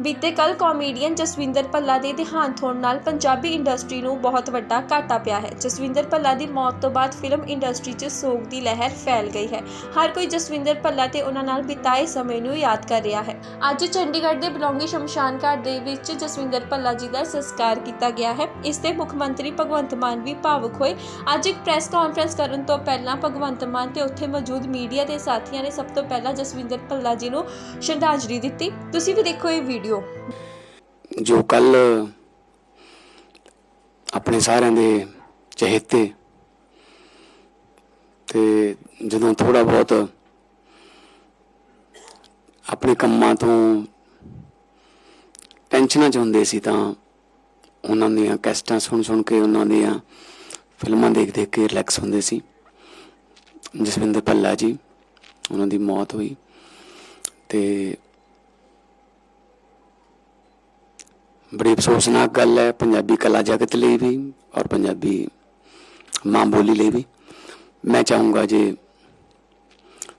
ਬੀਤੇ ਕੱਲ ਕਾਮੇਡੀਅਨ ਜਸਵਿੰਦਰ ਭੱਲਾ ਦੇ ਦੇਹਾਂਤ ਹੋਣ ਨਾਲ ਪੰਜਾਬੀ ਇੰਡਸਟਰੀ ਨੂੰ ਬਹੁਤ ਵੱਡਾ ਘਾਟਾ ਪਿਆ ਹੈ। ਜਸਵਿੰਦਰ ਭੱਲਾ ਦੀ ਮੌਤ ਤੋਂ ਬਾਅਦ ਫਿਲਮ ਇੰਡਸਟਰੀ 'ਚ ਸੋਗ ਦੀ ਲਹਿਰ ਫੈਲ ਗਈ ਹੈ। ਹਰ ਕੋਈ ਜਸਵਿੰਦਰ ਭੱਲਾ ਤੇ ਉਹਨਾਂ ਨਾਲ ਬਿਤਾਏ ਸਮੇਂ ਨੂੰ ਯਾਦ ਕਰ ਰਿਹਾ ਹੈ। ਅੱਜ ਚੰਡੀਗੜ੍ਹ ਦੇ ਬਲੌਂਗੀ ਸ਼ਮਸ਼ਾਨ ਘਾਟ ਦੇ ਵਿੱਚ ਜਸਵਿੰਦਰ ਭੱਲਾ ਜੀ ਦਾ ਸੰਸਕਾਰ ਕੀਤਾ ਗਿਆ ਹੈ। ਇਸ ਤੇ ਮੁੱਖ ਮੰਤਰੀ ਭਗਵੰਤ ਮਾਨ ਵੀ ਭਾਵੁਕ ਹੋਏ। ਅੱਜ ਇੱਕ ਪ੍ਰੈਸ ਕਾਨਫਰੰਸ ਕਰਨ ਤੋਂ ਪਹਿਲਾਂ ਭਗਵੰਤ ਮਾਨ ਤੇ ਉੱਥੇ ਮੌਜੂਦ ਮੀਡੀਆ ਦੇ ਸਾਥੀਆਂ ਨੇ ਸਭ ਤੋਂ ਪਹਿਲਾਂ ਜਸਵਿੰਦਰ ਭੱਲਾ ਜੀ ਨੂੰ ਸ਼ਰਧਾਂਜਲੀ ਦਿੱਤੀ। ਤੁਸੀਂ ਵੀ ਦੇਖੋ ਇਹ ਵੀਡੀਓ ਜੋ ਕੱਲ ਆਪਣੇ ਸਾਰਿਆਂ ਦੇ ਚਹੇਤੇ ਤੇ ਜਦੋਂ ਥੋੜਾ ਬਹੁਤ ਆਪਣੇ ਕੰਮਾਂ ਤੋਂ ਟੈਨਸ਼ਨਾਂ ਚ ਹੁੰਦੇ ਸੀ ਤਾਂ ਉਹਨਾਂ ਦੀਆਂ ਕੈਸਟਾਂ ਸੁਣ ਸੁਣ ਕੇ ਉਹਨਾਂ ਦੀਆਂ ਫਿਲਮਾਂ ਦੇਖ ਦੇਖ ਕੇ ਰਿਲੈਕਸ ਹੁੰਦੇ ਸੀ। ਜਸਵਿੰਦਰ ਭੱਲਾ ਜੀ, ਉਹਨਾਂ ਦੀ ਮੌਤ ਹੋਈ ਤੇ ਬੜੀ ਅਫਸੋਸਨਾਕ ਗੱਲ ਹੈ, ਪੰਜਾਬੀ ਕਲਾ ਜਗਤ ਲਈ ਵੀ ਔਰ ਪੰਜਾਬੀ ਮਾਂ ਬੋਲੀ ਲਈ ਵੀ। ਮੈਂ ਚਾਹੂੰਗਾ ਜੇ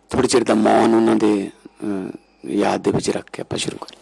ਥੋੜੀ ਚਿਰ ਦਾ ਮੌਨ ਉਹਨਾਂ ਦੇ ਯਾਦ ਦੇ ਵਿੱਚ ਰੱਖ ਕੇ ਆਪਾਂ ਸ਼ੁਰੂ ਕਰੀਏ।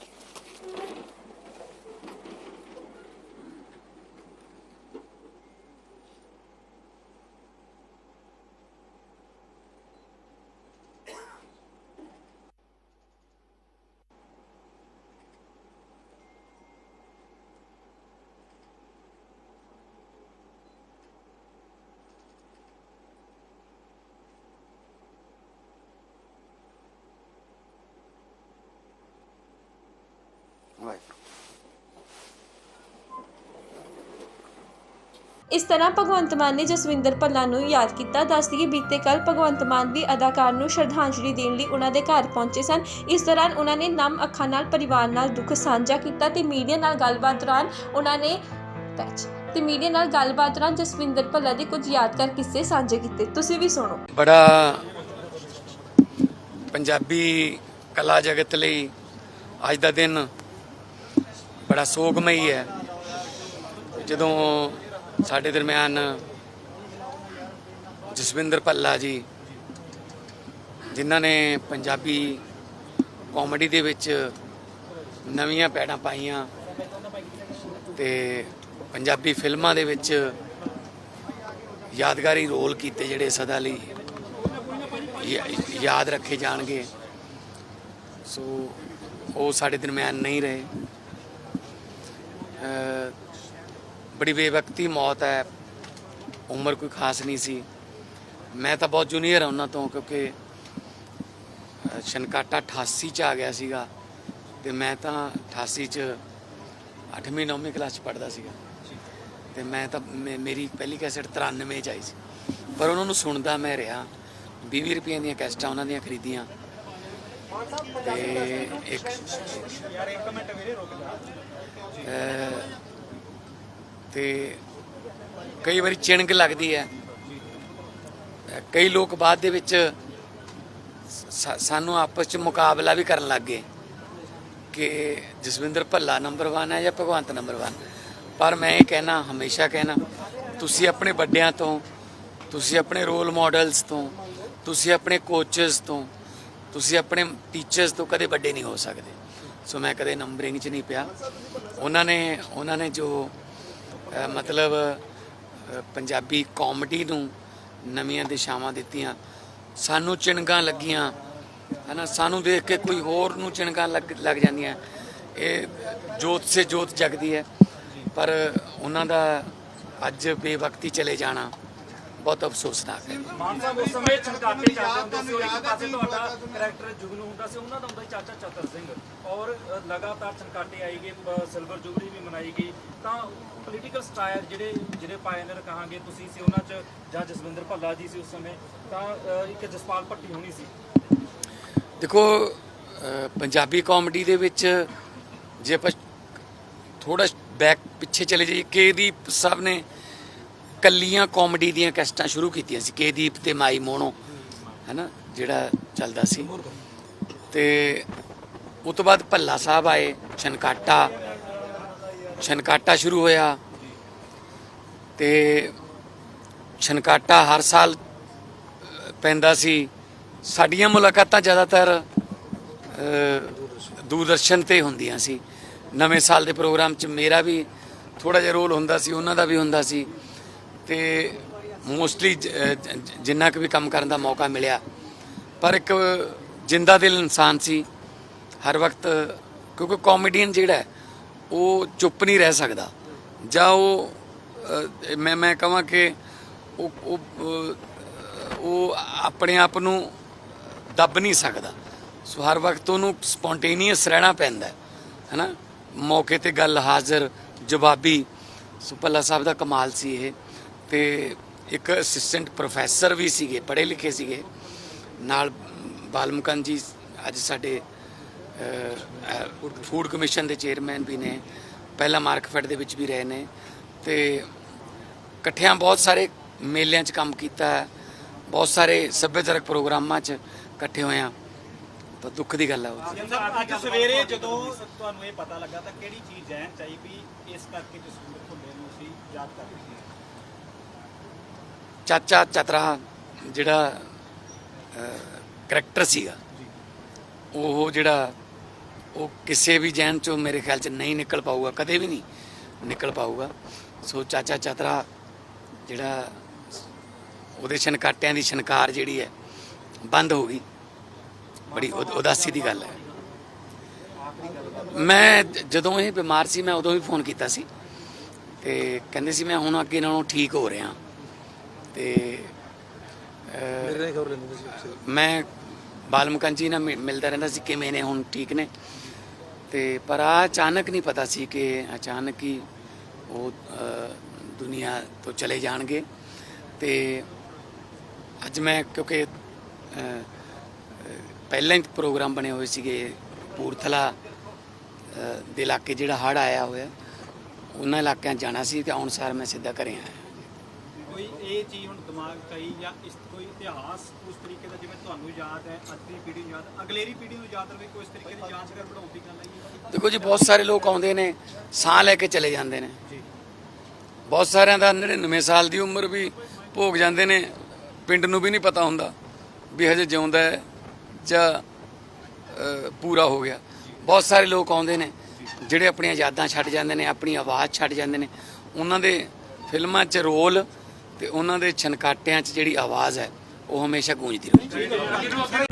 ਇਸ ਤਰ੍ਹਾਂ ਭਗਵੰਤ ਮਾਨ ਨੇ ਜਸਵਿੰਦਰ ਭੱਲਾ ਨੂੰ ਯਾਦ ਕੀਤਾ, ਦੱਸਦੀ ਬੀਤੇ ਕੱਲ ਭਗਵੰਤ ਮਾਨ ਵੀ ਅਦਾਕਾਰ ਨੂੰ ਸ਼ਰਧਾਂਜਲੀ ਦੇਣ ਲਈ ਉਹਨਾਂ ਦੇ ਘਰ ਪਹੁੰਚੇ ਸਨ। ਇਸ ਦੌਰਾਨ ਉਹਨਾਂ ਨੇ ਨਮ ਅੱਖਾਂ ਨਾਲ, ਪਰਿਵਾਰ ਨਾਲ ਦੁੱਖ ਸਾਂਝਾ ਕੀਤਾ ਤੇ ਮੀਡੀਆ ਨਾਲ ਗੱਲਬਾਤ ਦੌਰਾਨ ਉਹਨਾਂ ਨੇ ਤੇ ਮੀਡੀਆ ਨਾਲ ਗੱਲਬਾਤ ਦੌਰਾਨ ਜਸਵਿੰਦਰ ਭੱਲਾ ਦੇ ਕੁਝ ਯਾਦਗਾਰ ਕਿੱਸੇ ਸਾਂਝੇ ਕੀਤੇ? ਤੁਸੀਂ ਵੀ ਸੁਣੋ। ਬੜਾ ਪੰਜਾਬੀ ਕਲਾ ਜਗਤ ਲਈ ਅੱਜ ਦਾ ਦਿਨ ਬੜਾ ਸੋਗਮਈ ਹੈ। ਜਦੋਂ ਸਾਡੇ ਦਰਮਿਆਨ ਜਸਵਿੰਦਰ ਭੱਲਾ ਜੀ, ਜਿਨ੍ਹਾਂ ਨੇ ਪੰਜਾਬੀ ਕਾਮੇਡੀ ਦੇ ਵਿੱਚ ਨਵੀਆਂ ਪੈੜਾਂ ਪਾਈਆਂ ਤੇ ਪੰਜਾਬੀ ਫਿਲਮਾਂ ਦੇ ਵਿੱਚ ਯਾਦਗਾਰੀ ਰੋਲ ਕੀਤੇ ਜਿਹੜੇ ਸਦਾ ਲਈ ਯਾਦ ਰੱਖੇ ਜਾਣਗੇ। ਸੋ ਉਹ ਸਾਡੇ ਦਰਮਿਆਨ ਨਹੀਂ ਰਹੇ। ਬੜੀ ਬੇਵਕਤੀ ਮੌਤ ਹੈ। ਉਮਰ ਕੋਈ ਖਾਸ ਨਹੀਂ ਸੀ। ਮੈਂ ਤਾਂ ਬਹੁਤ ਜੂਨੀਅਰ ਹਾਂ ਉਹਨਾਂ ਤੋਂ ਕਿਉਂਕਿ ਅ, ਛਨਕਾਟਾ 88 ਚ ਆ ਗਿਆ ਸੀਗਾ। ਤੇ ਮੈਂ ਤਾਂ 88 ਚ 8ਵੀਂ 9ਵੀਂ ਕਲਾਸ ਚ ਪੜ੍ਹਦਾ ਸੀਗਾ। ਤੇ ਮੈਂ ਤਾਂ ਮੇ- ਮੇਰੀ ਪਹਿਲੀ ਕੈਸਟ 93 ਚ ਆਈ ਸੀ। ਪਰ ਉਹਨਾਂ ਨੂੰ ਸੁਣਦਾ ਮੈਂ ਰਿਹਾ। 20 ਰੁਪਏ ਦੀਆਂ ਕੈਸਟਾਂ ਉਹਨਾਂ ਦੀਆਂ ਖਰੀਦੀਆਂ। ਤੇ ਇੱਕ ਅਹ, ਤੇ ਕਈ ਵਾਰੀ ਚਿਣਗ ਲੱਗਦੀ ਹੈ। ਕਈ ਲੋਕ ਬਾਅਦ ਦੇ ਵਿੱਚ ਸਾਨੂੰ ਆਪਸ ਚ ਮੁਕਾਬਲਾ ਵੀ ਕਰਨ ਲੱਗ ਗਏ ਕਿ ਜਸਵਿੰਦਰ ਭੱਲਾ ਨੰਬਰ 1 ਹੈ ਜਾਂ ਭਗਵੰਤ ਨੰਬਰ 1 ਪਰ ਮੈਂ ਇਹ ਕਹਿਣਾ, ਹਮੇਸ਼ਾ ਕਹਿਣਾ, ਤੁਸੀਂ ਆਪਣੇ ਵੱਡਿਆਂ ਤੋਂ, ਤੁਸੀਂ ਆਪਣੇ ਰੋਲ ਮਾਡਲਸ ਤੋਂ, ਤੁਸੀਂ ਆਪਣੇ ਕੋਚਸ ਤੋਂ ਤੁਸੀਂ ਆਪਣੇ ਟੀਚਰਸ ਤੋਂ ਕਦੇ ਵੱਡੇ ਨਹੀਂ ਹੋ ਸਕਦੇ। ਸੋ ਮੈਂ ਕਦੇ ਨੰਬਰਿੰਗ 'ਚ ਨਹੀਂ ਪਿਆ। ਉਹਨਾਂ ਨੇ ਉਹਨਾਂ ਨੇ ਜੋ ਮਤਲਬ ਪੰਜਾਬੀ ਕਾਮੇਡੀ ਨੂੰ ਨਵੀਆਂ ਦਿਸ਼ਾਵਾਂ ਦਿੱਤੀਆਂ, ਸਾਨੂੰ ਚਿਣਗਾਂ ਲੱਗੀਆਂ, ਹਨਾ, ਸਾਨੂੰ ਦੇਖ ਕੇ ਕੋਈ ਹੋਰ ਨੂੰ ਚਿਣਗਾਂ ਲੱਗ ਲੱਗ ਜਾਂਦੀਆਂ। ਇਹ ਜੋਤ ਸੇ ਜੋਤ ਜਗਦੀ ਹੈ। ਪਰ ਉਹਨਾਂ ਦਾ ਅੱਜ ਬੇਵਕਤੀ ਚਲੇ ਜਾਣਾ। ਬਹੁਤ ਅਫਸੋਸਨਾਕ ਹੈ। ਮਾਨ ਸਾਹਿਬ ਉਸ ਸਮੇਂ ਛਣਕਾਟੇ ਚੱਲਦੇ ਹੁੰਦੇ ਸੀ ਔਰ ਇੱਕ ਪਾਸੇ ਤੁਹਾਡਾ ਕਰੈਕਟਰ ਜੁਗਨੂ ਹੁੰਦਾ ਸੀ ਉਹਨਾਂ ਦਾ ਹੁੰਦਾ ਚਾਚਾ ਚਤਰ ਸਿੰਘ। ਔਰ ਲਗਾਤਾਰ ਛਣਕਾਟੇ ਆਈ ਗਏ ਸਿਲਵਰ ਜੁਬਲੀ ਵੀ ਮਨਾਈ ਗਈ। ਤਾਂ ਪੋਲੀਟੀਕਲ ਸਟਾਇਰ ਜਿਹੜੇ ਜਿਹੜੇ ਪਾਇਨਰ ਕਹਾਂਗੇ ਤੁਸੀਂ ਸੀ ਉਹਨਾਂ 'ਚ ਜਾਂ ਜਸਵਿੰਦਰ ਭੱਲਾ ਜੀ ਸੀ ਉਸ ਸਮੇਂ ਤਾਂ ਇੱਕ ਜਸਪਾਲ ਭੱਟੀ ਹੋਣੀ ਸੀ। ਦੇਖੋ ਪੰਜਾਬੀ ਕਾਮੇਡੀ ਦੇ ਵਿੱਚ ਜੇ ਆਪਾਂ ਥੋੜਾ ਬੈਕ ਪਿੱਛੇ ਚਲੇ ਜਾਈਏ ਕੇਦੀਪ ਸਾਹਿਬ ਨੇ ਕੱਲੀਆਂ ਕਾਮੇਡੀ ਦੀਆਂ ਕੈਸਟਾਂ ਸ਼ੁਰੂ ਕੀਤੀਆਂ ਸੀ, ਕੇਦੀਪ ਤੇ ਮਾਈ ਮੋਨੋ ਹੈਨਾ, ਜਿਹੜਾ ਚੱਲਦਾ ਸੀ। ਤੇ ਉਸ ਤੋਂ ਬਾਅਦ ਭੱਲਾ ਸਾਹਿਬ ਆਏ, ਛਨਕਾਟਾ ਛਨਕਾਟਾ ਸ਼ੁਰੂ ਹੋਇਆ। ਤੇ ਛਨਕਾਟਾ ਹਰ ਸਾਲ ਪੈਂਦਾ ਸੀ। ਸਾਡੀਆਂ ਮੁਲਾਕਾਤਾਂ ਜ਼ਿਆਦਾਤਰ ਦੂਰਦਰਸ਼ਨ ਤੇ ਹੁੰਦੀਆਂ ਸੀ। ਨਵੇਂ ਸਾਲ ਦੇ ਪ੍ਰੋਗਰਾਮ 'ਚ ਮੇਰਾ ਵੀ ਥੋੜਾ ਜਿਹਾ ਰੋਲ ਹੁੰਦਾ ਸੀ, ਉਹਨਾਂ ਦਾ ਵੀ ਹੁੰਦਾ ਸੀ। ਤੇ ਮੋਸਟਲੀ ਜਿੰਨਾ ਕੁ ਵੀ ਕੰਮ ਕਰਨ ਦਾ ਮੌਕਾ ਮਿਲਿਆ। ਪਰ ਇੱਕ ਜਿੰਦਾ ਦਿਲ ਇਨਸਾਨ ਸੀ। ਹਰ ਵਕਤ, ਕਿਉਂਕਿ ਕਾਮੇਡੀਅਨ ਜਿਹੜਾ ਉਹ ਚੁੱਪ ਨਹੀਂ ਰਹਿ ਸਕਦਾ। ਜਾਂ ਉਹ ਮੈਂ ਮੈਂ ਕਹਾਂ ਕਿ ਉਹ ਉਹ ਉਹ ਆਪਣੇ ਆਪ ਨੂੰ ਦੱਬ ਨਹੀਂ ਸਕਦਾ। ਸੋ ਹਰ ਵਕਤ ਉਹਨੂੰ ਸਪੌਂਟੇਨੀਅਸ ਰਹਿਣਾ ਪੈਂਦਾ ਹੈ, ਹੈਨਾ? ਮੌਕੇ ਤੇ ਗੱਲ ਹਾਜ਼ਰ, ਜਵਾਬੀ। ਸੋ ਭੱਲਾ ਸਾਹਿਬ ਦਾ ਕਮਾਲ ਸੀ ਇਹ। ਤੇ ਇੱਕ ਅਸਿਸਟੈਂਟ ਪ੍ਰੋਫੈਸਰ ਵੀ ਸੀਗੇ, ਪੜ੍ਹੇ ਲਿਖੇ ਸੀਗੇ। ਨਾਲ ਬਾਲਮਕਨ ਜੀ ਅੱਜ ਸਾਡੇ ਫੂਡ ਕਮਿਸ਼ਨ ਦੇ ਚੇਅਰਮੈਨ ਵੀ ਨੇ। ਪਹਿਲਾਂ ਮਾਰਕਫੈਟ ਦੇ ਵਿੱਚ ਵੀ ਰਹੇ ਨੇ। ਤੇ ਇਕੱਠਿਆਂ ਬਹੁਤ ਸਾਰੇ ਮੇਲਿਆਂ 'ਚ ਕੰਮ ਕੀਤਾ। ਹੈ ਬਹੁਤ ਸਾਰੇ ਸੱਭਿਆਚਾਰਕ ਪ੍ਰੋਗਰਾਮਾਂ 'ਚ ਇਕੱਠੇ ਹੋਏ ਆ ਤਾਂ ਦੁੱਖ ਦੀ ਗੱਲ ਹੈ ਉਹ ਅੱਜ ਸਵੇਰੇ ਜਦੋਂ ਤੁਹਾਨੂੰ ਇਹ ਪਤਾ ਲੱਗਾ ਤਾਂ ਕਿਹੜੀ ਚੀਜ਼ ਜ਼ਹਿਨ ਚ ਵੀ ਇਸ ਕਰਕੇ ਜਸਵਿੰਦਰ ਭੁੱਲੇ ਨੂੰ ਅਸੀਂ ਯਾਦ ਕਰ ਰਹੇ ਸੀ ਚਾਚਾ ਚਤਰਾ ਜਿਹੜਾ ਕਰੈਕਟਰ ਸੀਗਾ ਉਹ ਜਿਹੜਾ ਉਹ ਕਿਸੇ ਵੀ ਜੈਨ ਚੋਂ ਮੇਰੇ ਖਿਆਲ ਚ ਨਹੀਂ ਨਿਕਲ ਪਾਊਗਾ ਕਦੇ ਵੀ ਨਹੀਂ ਨਿਕਲ ਪਾਊਗਾ। ਸੋ ਚਾਚਾ ਚਤਰਾ ਜਿਹੜਾ ਉਹਦੇ ਛਨਕਾਟਿਆਂ ਦੀ ਛਨਕਾਰ ਜਿਹੜੀ ਹੈ ਬੰਦ ਹੋ ਗਈ। ਬੜੀ ਉਦ- ਉਦਾਸੀ ਦੀ ਗੱਲ ਹੈ। ਮੈਂ ਜਦੋਂ ਇਹ ਬਿਮਾਰ ਸੀ ਮੈਂ ਉਦੋਂ ਵੀ ਫੋਨ ਕੀਤਾ ਸੀ। ਤੇ ਕਹਿੰਦੇ ਸੀ ਮੈਂ ਹੁਣ ਅੱਗੇ ਨਾਲੋਂ ਠੀਕ ਹੋ ਰਿਹਾ। ਤੇ ਮੈਂ ਬਾਲਮਕਨ ਜੀ ਨਾਲ ਮਿ- ਮਿਲਦਾ ਰਹਿੰਦਾ ਸੀ ਕਿਵੇਂ ਨੇ ਹੁਣ ਠੀਕ ਨੇ। ਤੇ ਪਰ ਆ ਅਚਾਨਕ ਨਹੀਂ ਪਤਾ ਸੀ ਕਿ ਅਚਾਨਕ ਹੀ ਉਹ ਦੁਨੀਆ ਤੋਂ ਚਲੇ ਜਾਣਗੇ। ਤੇ ਅੱਜ ਮੈਂ ਕਿਉਂਕਿ ਪਹਿਲਾਂ ਹੀ ਪ੍ਰੋਗਰਾਮ ਬਣੇ ਹੋਏ ਸੀਗੇ ਪੂਰਥਲਾ ਦੇ ਇਲਾਕੇ ਜਿਹੜਾ ਹੜ ਆਇਆ ਹੋਇਆ ਉਹਨਾਂ ਇਲਾਕਿਆਂ ਜਾਣਾ ਸੀ ਤੇ ਅਨੁਸਾਰ ਮੈਂ ਸਿੱਧਾ ਘਰੇ ਆਇਆ। ਕੋਈ ਇਹ ਚੀਜ਼ ਹੁਣ ਦਿਮਾਗ ਚ ਆਈ ਜਾਂ ਇਸ ਕੋਈ ਇਤਿਹਾਸ ਉਸ ਤਰੀਕੇ ਦਾ ਜਿਵੇਂ ਤੁਹਾਨੂੰ ਯਾਦ ਹੈ ਅੱਜ ਦੀ ਪੀੜ੍ਹੀ ਨੂੰ ਯਾਦ ਅਗਲੇਰੀ ਪੀੜ੍ਹੀ ਨੂੰ ਯਾਦ ਰਵੇ ਕੋਈ ਇਸ ਤਰੀਕੇ ਦੀ ਜਾਂਚ ਕਰ ਬਣਾਉਣ ਦੀ ਗੱਲ ਆਈ ਦੇਖੋ ਜੀ ਬਹੁਤ ਸਾਰੇ ਲੋਕ ਆਉਂਦੇ ਨੇ ਸਾਹ ਲੈ ਕੇ ਚਲੇ ਜਾਂਦੇ ਨੇ। ਬਹੁਤ ਸਾਰਿਆਂ ਦਾ 99 ਸਾਲ ਦੀ ਉਮਰ ਵੀ ਭੋਗ ਜਾਂਦੇ ਨੇ ਪਿੰਡ ਨੂੰ ਵੀ ਨਹੀਂ ਪਤਾ ਹੁੰਦਾ ਵੀ ਹਜੇ ਜਿਉਂਦਾ ਹੈ ਜਾਂ ਪੂਰਾ ਹੋ ਗਿਆ। ਬਹੁਤ ਸਾਰੇ ਲੋਕ ਆਉਂਦੇ ਨੇ ਜਿਹੜੇ ਆਪਣੀਆਂ ਯਾਦਾਂ ਛੱਡ ਜਾਂਦੇ ਨੇ ਆਪਣੀ ਆਵਾਜ਼ ਛੱਡ ਜਾਂਦੇ ਨੇ। ਉਹਨਾਂ ਦੇ ਫਿਲਮਾਂ 'ਚ ਰੋਲ ਤੇ ਉਹਨਾਂ ਦੇ ਛਨਕਾਟਿਆਂ 'ਚ ਜਿਹੜੀ ਆਵਾਜ਼ ਹੈ ਉਹ ਹਮੇਸ਼ਾ ਗੂੰਜਦੀ ਰਹੂ